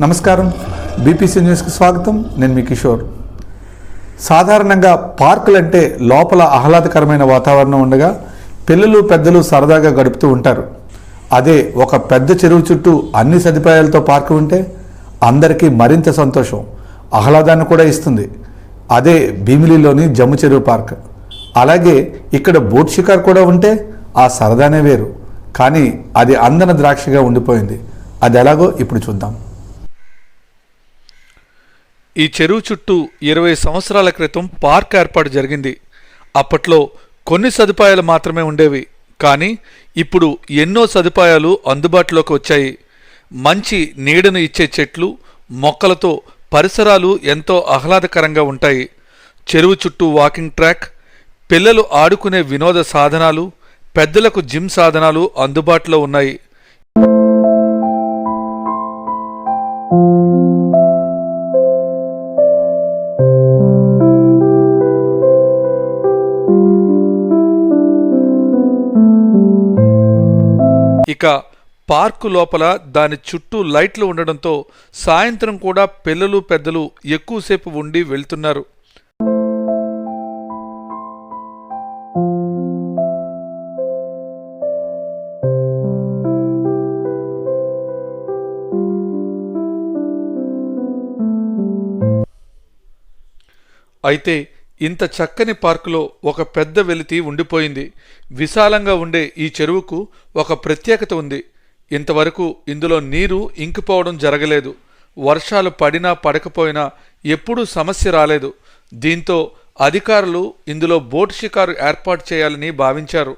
నమస్కారం. బీపీసీ న్యూస్కి స్వాగతం. నేను మీ కిషోర్. సాధారణంగా పార్కులంటే లోపల ఆహ్లాదకరమైన వాతావరణం ఉండగా పిల్లలు పెద్దలు సరదాగా గడుపుతూ ఉంటారు. అదే ఒక పెద్ద చెరువు చుట్టూ అన్ని సదుపాయాలతో పార్కు ఉంటే అందరికీ మరింత సంతోషం ఆహ్లాదాన్ని కూడా ఇస్తుంది. అదే భీమిలిలోని జమ్ము చెరువు పార్క్. అలాగే ఇక్కడ బోట్ షికార్ కూడా ఉంటే ఆ సరదానే వేరు. కానీ అది అందన ద్రాక్షగా ఉండిపోయింది. అది ఎలాగో ఇప్పుడు చూద్దాం. ఈ చెరువు చుట్టూ ఇరవై సంవత్సరాల క్రితం పార్క్ ఏర్పాటు జరిగింది. అప్పట్లో కొన్ని సదుపాయాలు మాత్రమే ఉండేవి. కానీ ఇప్పుడు ఎన్నో సదుపాయాలు అందుబాటులోకి వచ్చాయి. మంచి నీడను ఇచ్చే చెట్లు మొక్కలతో పరిసరాలు ఎంతో ఆహ్లాదకరంగా ఉంటాయి. చెరువు చుట్టూ వాకింగ్ ట్రాక్ పిల్లలు ఆడుకునే వినోద సాధనాలు పెద్దలకు జిమ్ సాధనాలు అందుబాటులో ఉన్నాయి. ఇక పార్కు లోపల దాని చుట్టూ లైట్లు ఉండడంతో సాయంత్రం కూడా పిల్లలు పెద్దలు ఎక్కువసేపు ఉండి వెళ్తున్నారు. అయితే ఇంత చక్కని పార్కులో ఒక పెద్ద వెలితి ఉండిపోయింది. విశాలంగా ఉండే ఈ చెరువుకు ఒక ప్రత్యేకత ఉంది. ఇంతవరకు ఇందులో నీరు ఇంకిపోవడం జరగలేదు. వర్షాలు పడినా పడకపోయినా ఎప్పుడూ సమస్య రాలేదు. దీంతో అధికారులు ఇందులో బోట్ షికారు ఏర్పాటు చేయాలని భావించారు.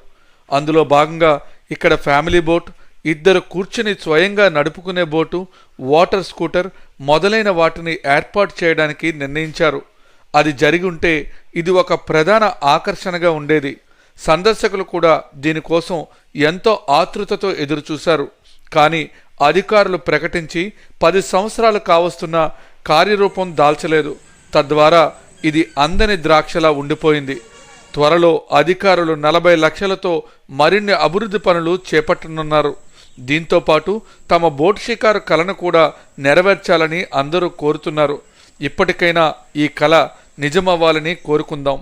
అందులో భాగంగా ఇక్కడ ఫ్యామిలీ బోట్ ఇద్దరు కూర్చుని స్వయంగా నడుపుకునే బోటు వాటర్ స్కూటర్ మొదలైన వాటిని ఏర్పాటు చేయడానికి నిర్ణయించారు. అది జరిగి ఉంటే ఇది ఒక ప్రధాన ఆకర్షణగా ఉండేది. సందర్శకులు కూడా దీనికోసం ఎంతో ఆతృతతో ఎదురుచూశారు. కానీ అధికారులు ప్రకటించి పది సంవత్సరాలు కావస్తున్న కార్యరూపం దాల్చలేదు. తద్వారా ఇది అందని ద్రాక్షలా ఉండిపోయింది. త్వరలో అధికారులు నలభై లక్షలతో మరిన్ని అభివృద్ధి పనులు చేపట్టనున్నారు. దీంతో పాటు తమ బోట్ షికారు కలను కూడా నెరవేర్చాలని అందరూ కోరుతున్నారు. ఇప్పటికైనా ఈ కళ నిజమవ్వాలని కోరుకుందాం.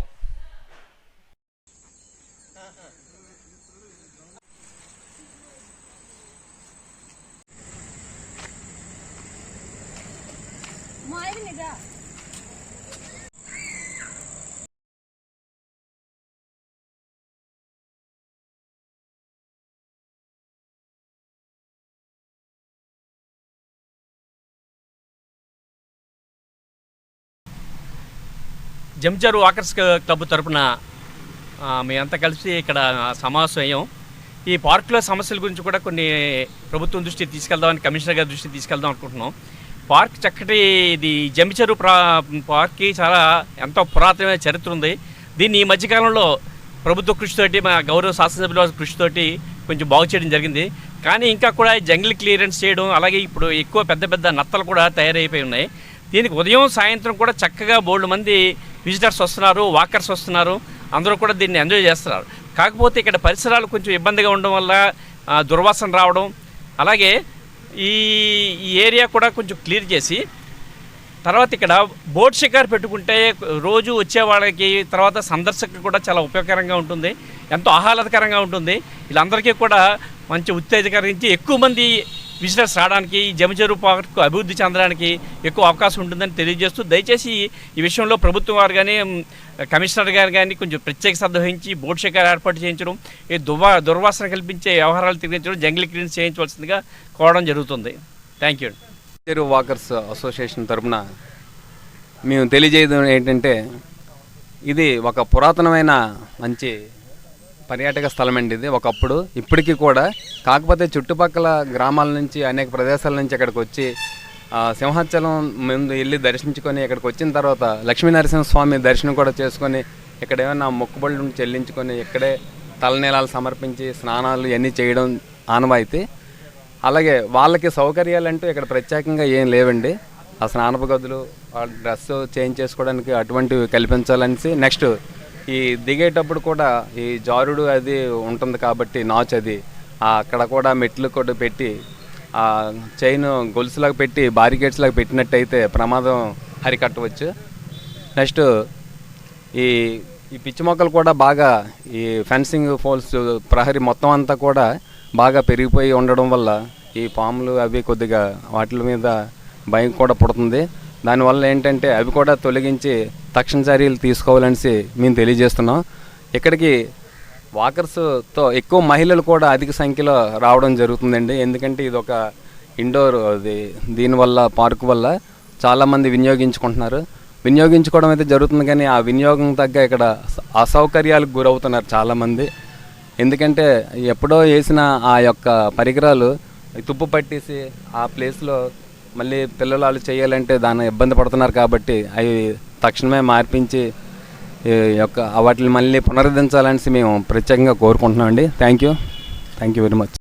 మాయనిగా జంజరు వాకర్స్ క్లబ్ తరపున మేమంతా కలిసి ఇక్కడ సమావేశం అయ్యాం. ఈ పార్కులో సమస్యల గురించి కూడా కొన్ని ప్రభుత్వం దృష్టికి తీసుకెళ్దామని కమిషనర్ గారి దృష్టికి తీసుకెళ్దాం అనుకుంటున్నాం. పార్క్ చక్కటి ఇది జంబిచెరు ప్రా పార్క్కి చాలా ఎంతో పురాతనమైన చరిత్ర ఉంది. దీన్ని ఈ మధ్యకాలంలో ప్రభుత్వ కృషితోటి మా గౌరవ శాసనసభ్యుల కృషితోటి కొంచెం బాగు చేయడం జరిగింది. కానీ ఇంకా కూడా జంగిల్ క్లియరెన్స్ చేయడం అలాగే ఇప్పుడు ఎక్కువ పెద్ద పెద్ద నత్తలు కూడా తయారైపోయి ఉన్నాయి. దీనికి ఉదయం సాయంత్రం కూడా చక్కగా బోల్డ్ మంది విజిటర్స్ వస్తున్నారు వాకర్స్ వస్తున్నారు అందరూ కూడా దీన్ని ఎంజాయ్ చేస్తున్నారు. కాకపోతే ఇక్కడ పరిసరాలు కొంచెం ఇబ్బందిగా ఉండడం వల్ల దుర్వాసన రావడం అలాగే ఈ ఏరియా కూడా కొంచెం క్లియర్ చేసి తర్వాత ఇక్కడ బోట్ షికార్ పెట్టుకుంటే రోజు వచ్చే వాళ్ళకి తర్వాత సందర్శకు కూడా చాలా ఉపయోగకరంగా ఉంటుంది ఎంతో ఆహ్లాదకరంగా ఉంటుంది. వీళ్ళందరికీ కూడా మంచి ఉత్తేజకరించి ఎక్కువ మంది బిజినెస్ రావడానికి ఈ జమచెరు పార్క్ అభివృద్ధి చెందడానికి ఎక్కువ అవకాశం ఉంటుందని తెలియజేస్తూ దయచేసి ఈ విషయంలో ప్రభుత్వం వారు కానీ కమిషనర్ గారు కానీ కొంచెం ప్రత్యేక శ్రద్ధ వహించి బోర్డు శాఖ ఏర్పాటు చేయించడం ఈ దుర్వా దుర్వాసన కల్పించే వ్యవహారాలు తిరిగించడం జంగిల్ క్లీన్స్ చేయించవలసిందిగా కోరడం జరుగుతుంది. థ్యాంక్ యూ చెరువు వాకర్స్ అసోసియేషన్ తరపున మేము తెలియజేయడం ఏంటంటే ఇది ఒక పురాతనమైన మంచి పర్యాటక స్థలం అండి ఇది. ఒకప్పుడు ఇప్పటికీ కూడా కాకపోతే చుట్టుపక్కల గ్రామాల నుంచి అనేక ప్రదేశాల నుంచి ఇక్కడికి వచ్చి ఆ, సింహాచలం ముందు వెళ్ళి దర్శించుకొని ఇక్కడికి వచ్చిన తర్వాత లక్ష్మీనరసింహస్వామి దర్శనం కూడా చేసుకొని ఇక్కడ ఏమైనా మొక్కుబళ్ళు చెల్లించుకొని ఇక్కడే తలనీలాలు సమర్పించి స్నానాలు ఇవన్నీ చేయడం ఆనవాయితీ. అలాగే వాళ్ళకి సౌకర్యాలు అంటూ ఇక్కడ ప్రత్యేకంగా ఏం లేవండి. ఆ స్నానపు గదులు ఆ డ్రెస్ చేంజ్ చేసుకోవడానికి అటువంటివి కల్పించాలనేసి నెక్స్ట్ ఈ దిగేటప్పుడు కూడా ఈ జారుడు అది ఉంటుంది కాబట్టి నాచ్ అది. అక్కడ కూడా మెట్లు కూడా పెట్టి ఆ చైన్ గొలుసులాగా పెట్టి బారికేడ్స్ లాగా పెట్టినట్టయితే ప్రమాదం హరికట్టవచ్చు. నెక్స్ట్ ఈ ఈ పిచ్చి మొక్కలు కూడా బాగా ఈ ఫెన్సింగ్ ఫోల్స్ ప్రహరీ మొత్తం అంతా కూడా బాగా పెరిగిపోయి ఉండడం వల్ల ఈ పాములు అవి కొద్దిగా వాటి మీద భయం కూడా పుడుతుంది. దానివల్ల ఏంటంటే అవి కూడా తొలగించి తక్షణ చర్యలు తీసుకోవాలనేసి మేము తెలియజేస్తున్నాం. ఇక్కడికి వాకర్స్తో ఎక్కువ మహిళలు కూడా అధిక సంఖ్యలో రావడం జరుగుతుందండి. ఎందుకంటే ఇది ఒక ఇండోర్ అది దీనివల్ల పార్క్ వల్ల చాలామంది వినియోగించుకుంటున్నారు. వినియోగించుకోవడం అయితే జరుగుతుంది కానీ ఆ వినియోగం తగ్గ ఇక్కడ అసౌకర్యాలకు గురవుతున్నారు చాలామంది. ఎందుకంటే ఎప్పుడో వేసిన ఆ యొక్క పరికరాలు తుప్పు పట్టేసి ఆ ప్లేస్లో మళ్ళీ పిల్లలు వాళ్ళు చేయాలంటే దాన్ని ఇబ్బంది పడుతున్నారు కాబట్టి అవి తక్షణమే మార్పించి ఈ యొక్క వాటిని మళ్ళీ పునరుద్ధరించాలని మేము ప్రత్యేకంగా కోరుకుంటున్నాం అండి thank you thank you very much